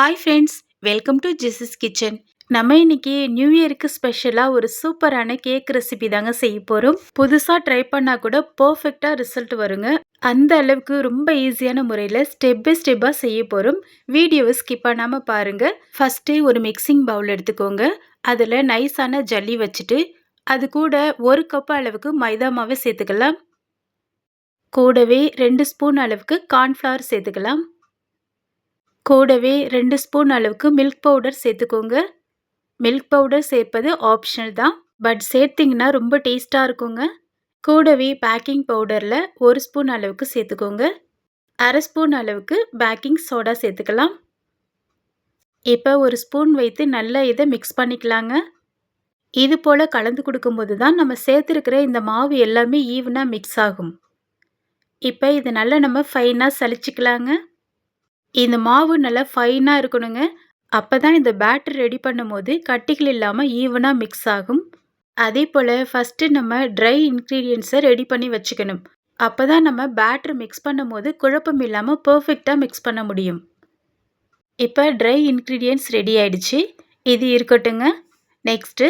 Hi friends welcome to Jesus kitchen நம்ம இன்னைக்கு new இயருக்கு ஸ்பெஷலாக ஒரு சூப்பரான கேக் ரெசிபி தாங்க செய்ய போகிறோம் புதுசாக ட்ரை பண்ணால் கூட பர்ஃபெக்டாக ரிசல்ட் வருங்க. அந்த அளவுக்கு ரொம்ப ஈஸியான முறையில் ஸ்டெப் பை ஸ்டெப்பாக செய்ய போகிறோம் வீடியோவை ஸ்கிப் பண்ணாமல் பாருங்கள் ஃபஸ்ட்டு ஒரு மிக்சிங் பவுல் எடுத்துக்கோங்க. அதில் நைஸான ஜல்லி வச்சுட்டு அது கூட ஒரு கப் அளவுக்கு மைதா மாவை சேர்த்துக்கலாம். கூடவே ரெண்டு ஸ்பூன் அளவுக்கு கார்ன்ஃப்ளவர் சேர்த்துக்கலாம். கூடவே ரெண்டு ஸ்பூன் அளவுக்கு மில்க் பவுடர் சேர்த்துக்கோங்க. மில்க் பவுடர் சேர்ப்பது ஆப்ஷனல் தான். பட் சேர்த்திங்கன்னா ரொம்ப டேஸ்ட்டாக இருக்குங்க. கூடவே பேக்கிங் பவுடரில் ஒரு ஸ்பூன் அளவுக்கு சேர்த்துக்கோங்க. அரை ஸ்பூன் அளவுக்கு பேக்கிங் சோடா சேர்த்துக்கலாம். இப்போ ஒரு ஸ்பூன் வைத்து நல்லா இதை மிக்ஸ் பண்ணிக்கலாங்க. இது போல் கலந்து கொடுக்கும்போது தான் நம்ம சேர்த்துருக்கிற இந்த மாவு எல்லாமே ஈவனாக மிக்ஸ் ஆகும். இப்போ இதை நல்லா நம்ம ஃபைனாக சளிச்சிக்கலாங்க. இந்த மாவு நல்லா ஃபைனாக இருக்கணுங்க. அப்போ தான் இந்த பேட்டர் ரெடி பண்ணும்போது கட்டிகள் இல்லாமல் ஈவனாக மிக்ஸ் ஆகும். அதே போல் ஃபஸ்ட்டு நம்ம ட்ரை இன்க்ரீடியன்ஸை ரெடி பண்ணி வச்சுக்கணும். அப்போ தான் நம்ம பேட்டர் மிக்ஸ் பண்ணும்போது குழப்பம் இல்லாமல் பர்ஃபெக்டாக மிக்ஸ் பண்ண முடியும். இப்போ ட்ரை இன்க்ரீடியன்ஸ் ரெடி ஆயிடுச்சு. இது இருக்கட்டுங்க. நெக்ஸ்ட்டு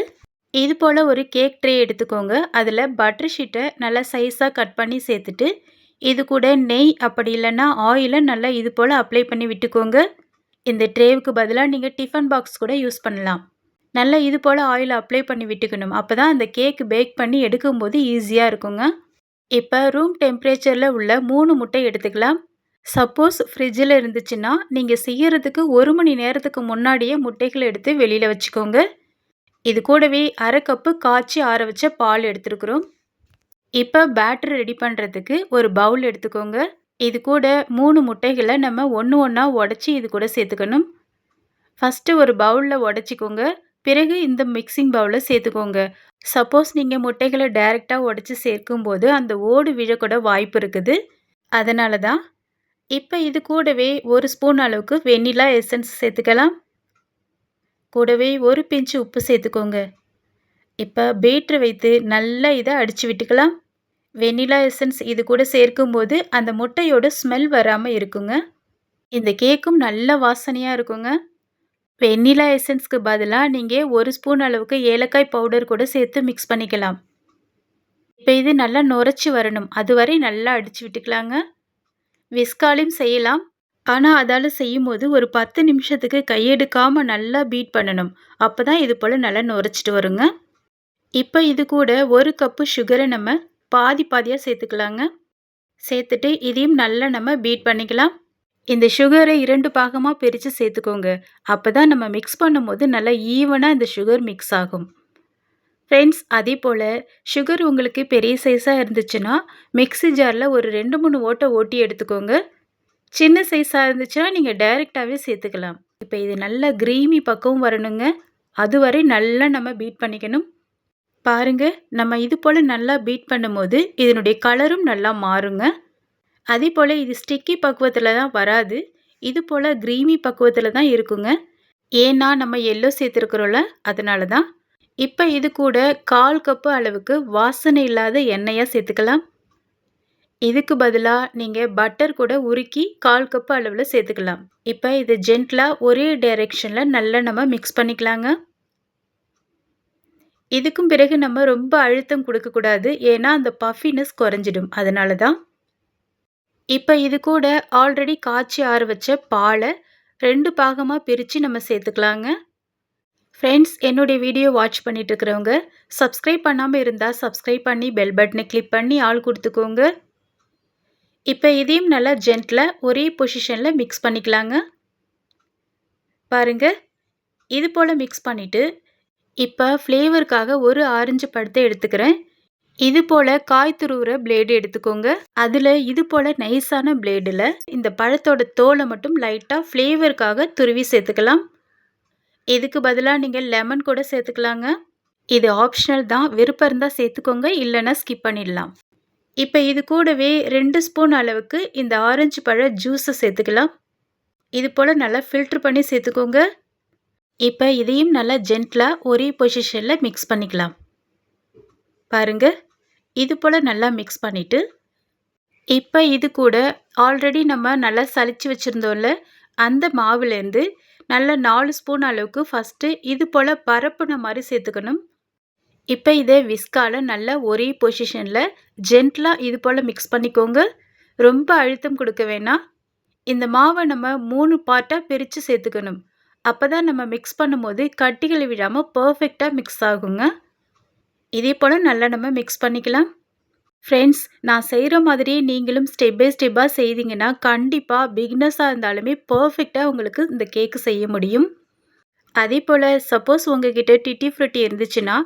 இது போல் ஒரு கேக் ட்ரே எடுத்துக்கோங்க. அதில் பட்டர் ஷீட்டை நல்லா சைஸாக கட் பண்ணி சேர்த்துட்டு இது கூட நெய் அப்படி இல்லைன்னா ஆயிலை நல்லா இது போல் அப்ளை பண்ணி விட்டுக்கோங்க. இந்த ட்ரேவுக்கு பதிலாக நீங்கள் டிஃபன் பாக்ஸ் கூட யூஸ் பண்ணலாம். நல்லா இது போல் ஆயில் அப்ளை பண்ணி விட்டுக்கணும். அப்போ தான் அந்த கேக் பேக் பண்ணி எடுக்கும்போது ஈஸியாக இருக்குங்க. இப்போ ரூம் டெம்பரேச்சரில் உள்ள மூணு முட்டை எடுத்துக்கலாம். சப்போஸ் ஃப்ரிட்ஜில் இருந்துச்சுன்னா நீங்கள் செய்யறதுக்கு ஒரு மணி நேரத்துக்கு முன்னாடியே முட்டைகளை எடுத்து வெளியில் வச்சுக்கோங்க. இது கூடவே அரை கப்பு காய்ச்சி ஆற வச்ச பால் எடுத்துருக்குறோம். இப்போ பேட்டர் ரெடி பண்ணுறதுக்கு ஒரு பவுல் எடுத்துக்கோங்க. இது கூட மூணு முட்டைகளை நம்ம ஒன்று ஒன்றா உடச்சி இது கூட சேர்த்துக்கணும். ஃபஸ்ட்டு ஒரு பவுலில் உடச்சிக்கோங்க. பிறகு இந்த மிக்சிங் பவுலில் சேர்த்துக்கோங்க. சப்போஸ் நீங்கள் முட்டைகளை டைரெக்டாக உடச்சி சேர்க்கும்போது அந்த ஓடு விழக்கூட வாய்ப்பு இருக்குது. அதனால தான் இப்போ இது கூடவே ஒரு ஸ்பூன் அளவுக்கு வெண்ணிலா எசன்ஸ் சேர்த்துக்கலாம். கூடவே ஒரு பிஞ்சு உப்பு சேர்த்துக்கோங்க. இப்போ பீட்ரு வைத்து நல்லா இதை அடித்து விட்டுக்கலாம். வெனிலா எசன்ஸ் இது கூட சேர்க்கும்போது அந்த முட்டையோட ஸ்மெல் வராமல் இருக்குங்க. இந்த கேக்கும் நல்ல வாசனையாக இருக்குங்க. வெண்ணிலா எசன்ஸ்க்கு பதிலாக நீங்கள் ஒரு ஸ்பூன் அளவுக்கு ஏலக்காய் பவுடர் கூட சேர்த்து மிக்ஸ் பண்ணிக்கலாம். இப்போ இது நல்லா நுரைச்சி வரணும். அதுவரை நல்லா அடித்து விட்டுக்கலாங்க. விஸ்காலையும் செய்யலாம். ஆனால் அதால் செய்யும் போது ஒரு பத்து நிமிஷத்துக்கு கையெடுக்காமல் நல்லா பீட் பண்ணணும். அப்போ தான் இது போல் நல்லா நுரைச்சிட்டு வருங்க. இப்போ இது கூட ஒரு கப்பு சுகரை நம்ம பாதி பாதியாக சேர்த்துக்கலாங்க. சேர்த்துட்டு இதையும் நல்லா நம்ம பீட் பண்ணிக்கலாம். இந்த சுகரை இரண்டு பாகமாக பிரித்து சேர்த்துக்கோங்க. அப்போ தான் நம்ம மிக்ஸ் பண்ணும்போது நல்லா ஈவனாக இந்த சுகர் மிக்ஸ் ஆகும். ஃப்ரெண்ட்ஸ் அதே போல் சுகர் உங்களுக்கு பெரிய சைஸாக இருந்துச்சுன்னா மிக்ஸி ஜாரில் ஒரு ரெண்டு மூணு ஓட்டை ஓட்டி எடுத்துக்கோங்க. சின்ன சைஸாக இருந்துச்சுன்னா நீங்கள் டைரெக்டாகவே சேர்த்துக்கலாம். இப்போ இது நல்லா க்ரீமி பக்கம் வரணுங்க. அதுவரை நல்லா நம்ம பீட் பண்ணிக்கணும். பாருங்க நம்ம இது போல் நல்லா பீட் பண்ணும்போது இதனுடைய கலரும் நல்லா மாறுங்க. அதே போல் இது ஸ்டிக்கி பக்குவத்தில் தான் வராது. இது போல் க்ரீமி பக்குவத்தில் தான் இருக்குங்க. ஏன்னா நம்ம எல்லோ சேர்த்துருக்குறோம்ல அதனால தான். இப்போ இது கூட கால் கப்பு அளவுக்கு வாசனை இல்லாத எண்ணெயாக சேர்த்துக்கலாம். இதுக்கு பதிலாக நீங்கள் பட்டர் கூட உருக்கி கால் கப்பு அளவில் சேர்த்துக்கலாம். இப்போ இது ஜென்ட்லாக ஒரே டைரெக்ஷனில் நல்லா நம்ம மிக்ஸ் பண்ணிக்கலாங்க. இதுக்கும் பிறகு நம்ம ரொம்ப அழுத்தம் கொடுக்கக்கூடாது. ஏன்னா அந்த பஃபினஸ் குறைஞ்சிடும். அதனால தான் இப்போ இது கூட ஆல்ரெடி காய்ச்சி ஆற வச்ச பாலை ரெண்டு பாகமாக பிரித்து நம்ம சேர்த்துக்கலாங்க. ஃப்ரெண்ட்ஸ் என்னுடைய வீடியோ வாட்ச் பண்ணிட்டு இருக்கிறவங்க சப்ஸ்கிரைப் பண்ணாமல் இருந்தால் சப்ஸ்கிரைப் பண்ணி பெல் பட்டனை கிளிக் பண்ணி ஆள் கொடுத்துக்கோங்க. இப்போ இதையும் நல்லா ஜென்டில் ஒரே பொசிஷனில் மிக்ஸ் பண்ணிக்கலாங்க. பாருங்கள் இது போல் மிக்ஸ் பண்ணிவிட்டு இப்போ ஃப்ளேவருக்காக ஒரு ஆரஞ்சு பழத்தை எடுத்துக்கிறேன். இது போல் காய் துருவுற பிளேடு எடுத்துக்கோங்க. அதில் இது போல் நைஸான பிளேடில் இந்த பழத்தோட தோலை மட்டும் லைட்டாக ஃப்ளேவருக்காக துருவி சேர்த்துக்கலாம். இதுக்கு பதிலாக நீங்கள் லெமன் கூட சேர்த்துக்கலாங்க. இது ஆப்ஷனல் தான். விருப்பம் இருந்தால் சேர்த்துக்கோங்க. இல்லைன்னா ஸ்கிப் பண்ணிடலாம். இப்போ இது கூடவே ரெண்டு ஸ்பூன் அளவுக்கு இந்த ஆரஞ்சு பழ ஜூஸை சேர்த்துக்கலாம். இது போல் நல்லா ஃபில்ட்ரு பண்ணி சேர்த்துக்கோங்க. இப்போ இதையும் நல்லா ஜென்டிலாக ஒரே பொசிஷனில் மிக்ஸ் பண்ணிக்கலாம். பாருங்கள் இது போல் நல்லா மிக்ஸ் பண்ணிவிட்டு இப்போ இது கூட ஆல்ரெடி நம்ம நல்லா சளிச்சு வச்சுருந்தோம்ல அந்த மாவுலேருந்து நல்லா நாலு ஸ்பூன் அளவுக்கு ஃபஸ்ட்டு இது போல் பரப்புன மாதிரி சேர்த்துக்கணும். இப்போ இதே விஸ்கால நல்லா ஒரே பொசிஷனில் ஜென்ட்லாக இது போல் மிக்ஸ் பண்ணிக்கோங்க. ரொம்ப அழுத்தம் கொடுக்க வேணாம். இந்த மாவை நம்ம மூணு பார்ட்டாக பிரித்து சேர்த்துக்கணும். அப்போ தான் நம்ம மிக்ஸ் பண்ணும்போது கட்டிகள் விடாமல் பர்ஃபெக்டாக மிக்ஸ் ஆகுங்க. இதே போல் நல்லா நம்ம மிக்ஸ் பண்ணிக்கலாம். ஃப்ரெண்ட்ஸ் நான் செய்கிற மாதிரியே நீங்களும் ஸ்டெப் பை ஸ்டெப்பாக செய்தீங்கன்னா கண்டிப்பாக பிக்னஸாக இருந்தாலுமே பர்ஃபெக்டாக உங்களுக்கு இந்த கேக்கு செய்ய முடியும். அதே போல் சப்போஸ் உங்ககிட்ட டிட்டி ஃப்ரூட்டி இருந்துச்சுன்னா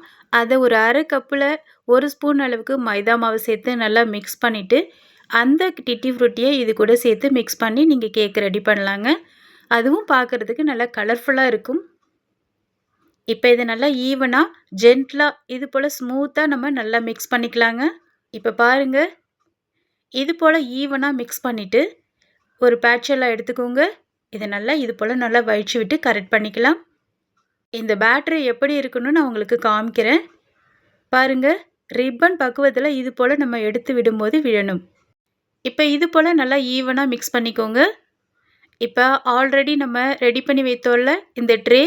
அதை ஒரு அரை கப்பில் ஒரு ஸ்பூன் அளவுக்கு மைதா மாவு சேர்த்து நல்லா மிக்ஸ் பண்ணிவிட்டு அந்த டிட்டி ஃப்ரூட்டியை இது கூட சேர்த்து மிக்ஸ் பண்ணி நீங்கள் கேக் ரெடி பண்ணலாங்க. அதுவும் பார்க்குறதுக்கு நல்லா கலர்ஃபுல்லாக இருக்கும். இப்போ இதை நல்லா ஈவனாக ஜென்ட்லாக இது போல் ஸ்மூத்தாக நம்ம நல்லா மிக்ஸ் பண்ணிக்கலாங்க. இப்போ பாருங்கள் இது போல் ஈவனாக மிக்ஸ் பண்ணிவிட்டு ஒரு பேட்செல்லாம் எடுத்துக்கோங்க. இதை நல்லா இது போல் நல்லா வழிச்சு விட்டு கரெக்ட் பண்ணிக்கலாம். இந்த பேட்ரி எப்படி இருக்குன்னு நான் உங்களுக்கு காமிக்கிறேன். பாருங்கள் ரிப்பன் பக்குவத்தில் இது போல் நம்ம எடுத்து விடும்போது விழணும். இப்போ இது போல் நல்லா ஈவனாக மிக்ஸ் பண்ணிக்கோங்க. இப்போ ஆல்ரெடி நம்ம ரெடி பண்ணி வைத்தோம்ல இந்த ட்ரே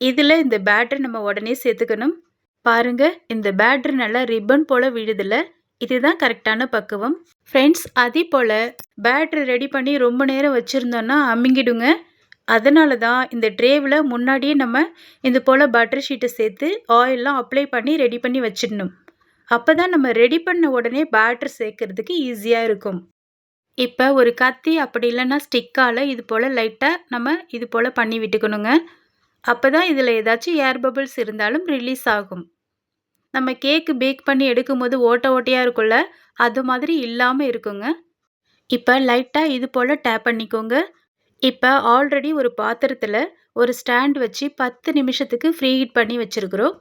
இதில் இந்த பேட்ரி நம்ம உடனே சேர்த்துக்கணும். பாருங்கள் இந்த பேட்ரி நல்லா ரிப்பன் போல் விழுதில்ல இதுதான் கரெக்டான பக்குவம். ஃப்ரெண்ட்ஸ் அதே போல் பேட்டரி ரெடி பண்ணி ரொம்ப நேரம் வச்சுருந்தோன்னா அமுங்கிடுங்க. அதனால தான் இந்த ட்ரேவில் முன்னாடியே நம்ம இந்த போல் பட்டர் ஷீட்டை சேர்த்து ஆயிலெலாம் அப்ளை பண்ணி ரெடி பண்ணி வச்சிடணும். அப்போ தான் நம்ம ரெடி பண்ண உடனே பேட்ரு சேர்க்கறதுக்கு ஈஸியாக இருக்கும். இப்போ ஒரு கத்தி அப்படி இல்லைன்னா ஸ்டிக்கால் இது போல் லைட்டாக நம்ம இது போல் பண்ணி விட்டுக்கணுங்க. அப்போ தான் இதில் ஏதாச்சும் ஏர் பபிள்ஸ் இருந்தாலும் ரிலீஸ் ஆகும். நம்ம கேக்கு பேக் பண்ணி எடுக்கும்போது ஓட்ட ஓட்டையாக இருக்கும்ல அது மாதிரி இல்லாமல் இருக்குங்க. இப்போ லைட்டாக இது போல் டேப் பண்ணிக்கோங்க. இப்போ ஆல்ரெடி ஒரு பாத்திரத்தில் ஒரு ஸ்டாண்ட் வச்சு பத்து நிமிஷத்துக்கு ஃப்ரீ ஹீட் பண்ணி வச்சுருக்குறோம்.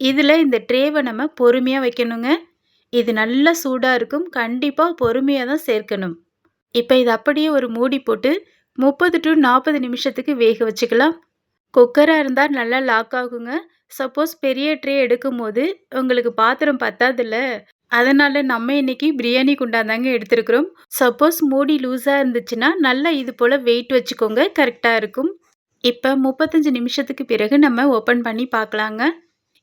இதில் இந்த ட்ரேவை நம்ம பொறுமையாக வைக்கணுங்க. இது நல்லா சூடாக இருக்கும். கண்டிப்பாக பொறுமையாக தான் சேர்க்கணும். இப்போ இது அப்படியே ஒரு மூடி போட்டு முப்பது டு நாற்பது நிமிஷத்துக்கு வேக வச்சுக்கலாம். குக்கராக இருந்தால் நல்லா லாக் ஆகுங்க. சப்போஸ் பெரிய ட்ரே எடுக்கும்போது உங்களுக்கு பாத்திரம் பத்தாதுல்ல. அதனால் நம்ம இன்னைக்கு பிரியாணி குண்டாந்தாங்க எடுத்துருக்குறோம். சப்போஸ் மூடி லூஸாக இருந்துச்சுன்னா நல்லா இது போல் வெயிட் வச்சுக்கோங்க. கரெக்டாக இருக்கும். இப்போ முப்பத்தஞ்சு நிமிஷத்துக்கு பிறகு நம்ம ஓப்பன் பண்ணி பார்க்கலாங்க.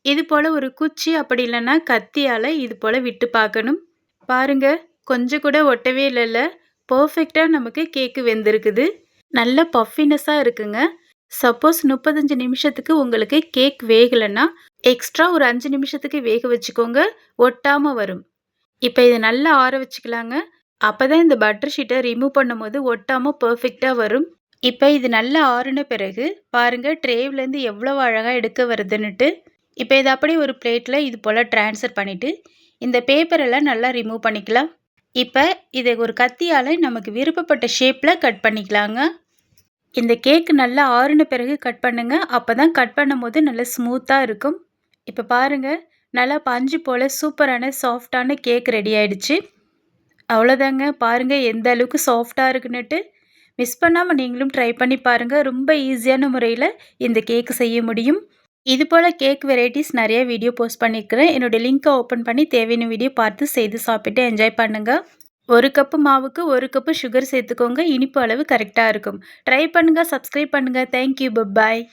இது போல் ஒரு குச்சி அப்படி இல்லைன்னா கத்தியால் இது போல் விட்டு பார்க்கணும். பாருங்க கொஞ்சம் கூட ஒட்டவே இல்லைல்ல. பர்ஃபெக்டாக நமக்கு கேக்கு வெந்திருக்குது. நல்ல பஃபினஸாக இருக்குங்க. சப்போஸ் முப்பத்தஞ்சு நிமிஷத்துக்கு உங்களுக்கு கேக் வேகலைன்னா எக்ஸ்ட்ரா ஒரு அஞ்சு நிமிஷத்துக்கு வேக வச்சுக்கோங்க. ஒட்டாமல் வரும். இப்போ இதை நல்லா ஆற வச்சுக்கலாங்க. அப்போ தான் இந்த பட்டர் ஷீட்டை ரிமூவ் பண்ணும்போது ஒட்டாமல் பர்ஃபெக்டாக வரும். இப்போ இது நல்லா ஆறின பிறகு பாருங்கள் ட்ரேவ்லேருந்து எவ்வளோ அழகாக எடுக்க வருதுன்னுட்டு. இப்போ இதை அப்படியே ஒரு பிளேட்டில் இது போல் ட்ரான்ஸ்ஃபர் பண்ணிவிட்டு இந்த பேப்பரெல்லாம் நல்லா ரிமூவ் பண்ணிக்கலாம். இப்போ இதை ஒரு கத்தியால் நமக்கு விருப்பப்பட்ட ஷேப்பில் கட் பண்ணிக்கலாங்க. இந்த கேக்கு நல்லா ஆறுன பிறகு கட் பண்ணுங்கள் அப்போ தான் கட் பண்ணும்போது நல்லா ஸ்மூத்தாக இருக்கும். இப்போ பாருங்கள் நல்லா பஞ்சு போல் சூப்பரான சாஃப்டான கேக் ரெடி ஆகிடுச்சு அவ்வளோதாங்க. பாருங்கள் எந்த அளவுக்கு சாஃப்டாக இருக்குன்னுட்டு. மிஸ் பண்ணாமல் நீங்களும் ட்ரை பண்ணி பாருங்கள் ரொம்ப ஈஸியான முறையில் இந்த கேக்கு செய்ய முடியும். இது போல் கேக் வெரைட்டிஸ் நிறைய வீடியோ போஸ்ட் பண்ணியிருக்கிறேன் என்னோடய லிங்க்கை ஓப்பன் பண்ணி தேவையான வீடியோ பார்த்து செய்து சாப்பிட்டு என்ஜாய் பண்ணுங்கள் ஒரு கப்பு மாவுக்கு ஒரு கப்பு சுகர் சேர்த்துக்கோங்க. இனிப்பு அளவு கரெக்டாக இருக்கும். ட்ரை பண்ணுங்கள் சப்ஸ்கிரைப் பண்ணுங்கள் தேங்க்யூ பாய்